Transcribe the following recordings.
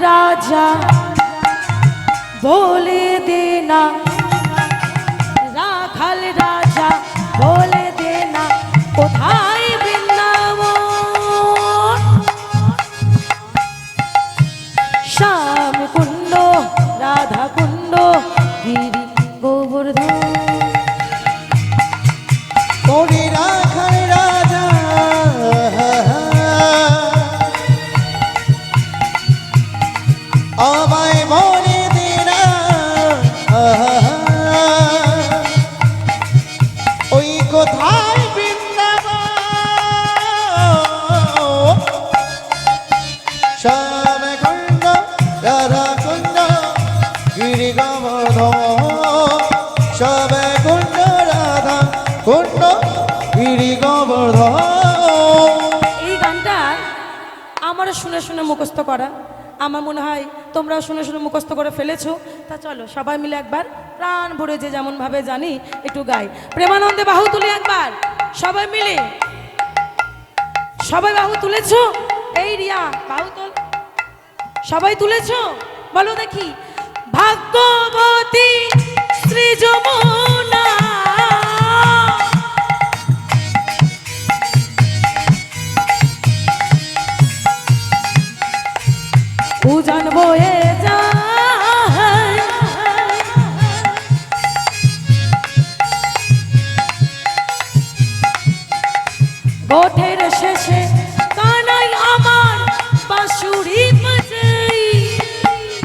রাজা বলে দে কোথায় বৃন্দাবন? শ্যাম কুণ্ড, রাধা কুণ্ড গিরি গোবর্ধন শ্যাম কুণ্ড, রাধা কুণ্ড গিরি এই গানটা আমারও শুনে শুনে মুখস্থ করা। আমার মনে হয় তোমরাও শুনে শুনে মুখস্থ করে ফেলেছো। তা চলো, সবাই মিলে একবার প্রাণ ভরে যে যেমন ভাবে জানি, একটু গাই। প্রেমানন্দে বাহু তুলে একবার। সবাই মিলে। সবাই বাহু তুলেছো? এই রিয়া, বাহু তো সবাই তুলেছো? বলো দেখি। ভাগ্যবতী শ্রী উজান বয়ে যায়। গোঠের শেষে কানাই আমার বাঁশুরি বাজাই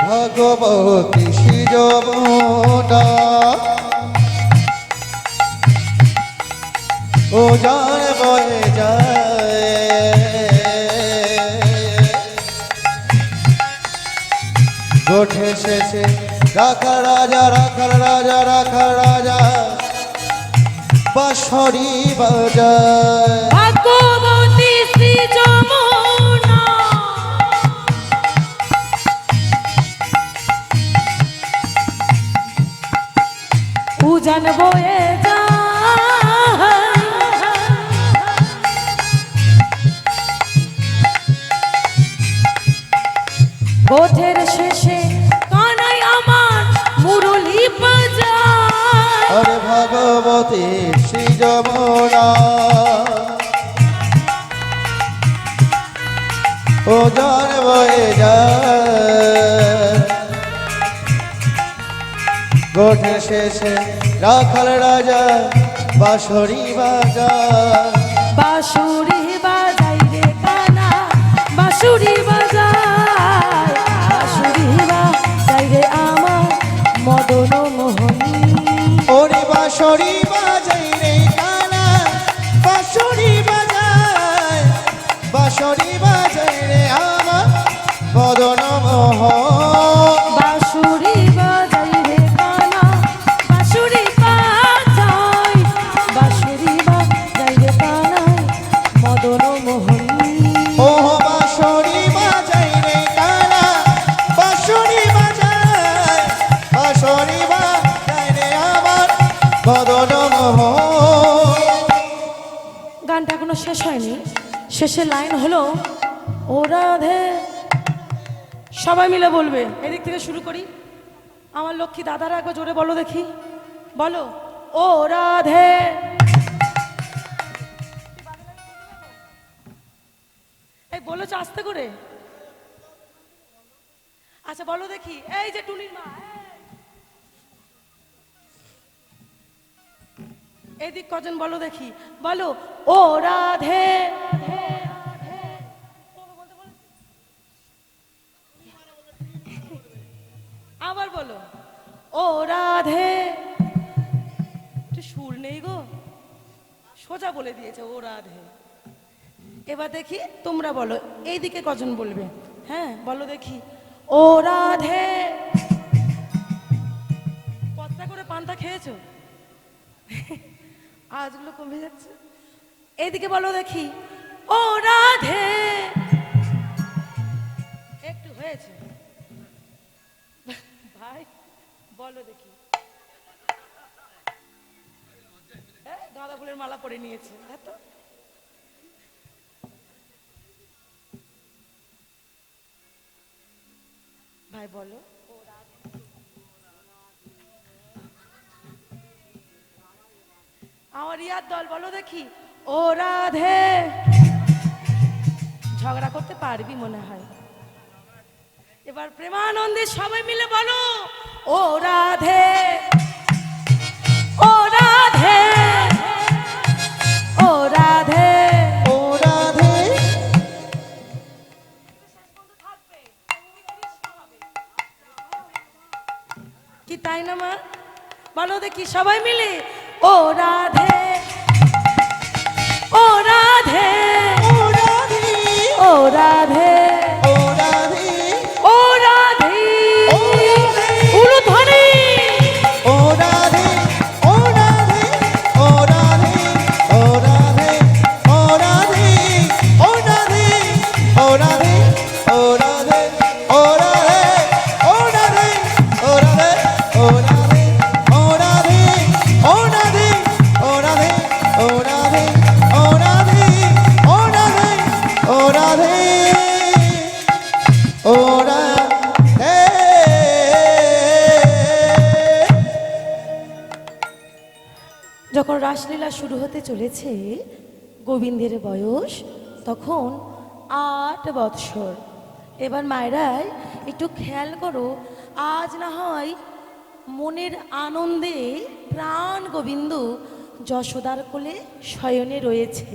ভগবতী শ্রীজমনা ও যার বয়ে যায়। গোঠে শেষে। রাখা রাজা রাখার রাজা রাখা রাজা। বাঁশরি বাজায়। ভাগ্যবতী শ্রী গোঠের শেষে কানাই আমার মুরলি ভগবতী শ্রী যমুনা ও জন বয়ে গোঠে শেষে রাখাল রাজা বাঁশরি বাজার গানটা এখনও শেষ হয়নি। শেষের লাইন হলো, ও রাধে। সবাই মিলে বলবে। এদিক থেকে শুরু করি। আমার লক্ষ্মী দাদারা একবার জোরে বলো দেখি। বলো, ও রাধে। এই বলেছ আস্তে করে? আচ্ছা বলো দেখি। এই যে টুনির মা এদিক কজন বলো দেখি। বলো, ও রাধে। আবার বলো, ও রাধে। সুর নেই গো। সোজা বলে দিয়েছে, ও রাধে। এবার দেখি, তোমরা বলো, এইদিকে কজন বলবে? হ্যাঁ বলো দেখি। ও রাধে। কতটা করে পান্তা খেয়েছো? আজগুলো কমে যাচ্ছে। এইদিকে বলো দেখি। ও রাধে। একটু হয়েছে। ভাই বলো দেখি। এই, গাঁদা ফুলের মালা পরে নিয়েছে। এত ভাই বলো। আমার ইয়ার দল বলো দেখি। ও রাধে। ঝগড়া করতে পারবি মনে হয়। এবার প্রেমানন্দে সবাই মিলে বলো ও রাধে। ও রাধে। ও রাধে। ও রাধে। কি তাই না মা? বলো দেখি সবাই মিলে। ও রাধে রাসলীলা শুরু হতে চলেছে গোবিন্দের বয়স তখন আট বৎসর। এবার মায়েরাই একটু খেয়াল করো, আজ না হয় মনের আনন্দে প্রাণ গোবিন্দ যশোদার কোলে শয়নে রয়েছে।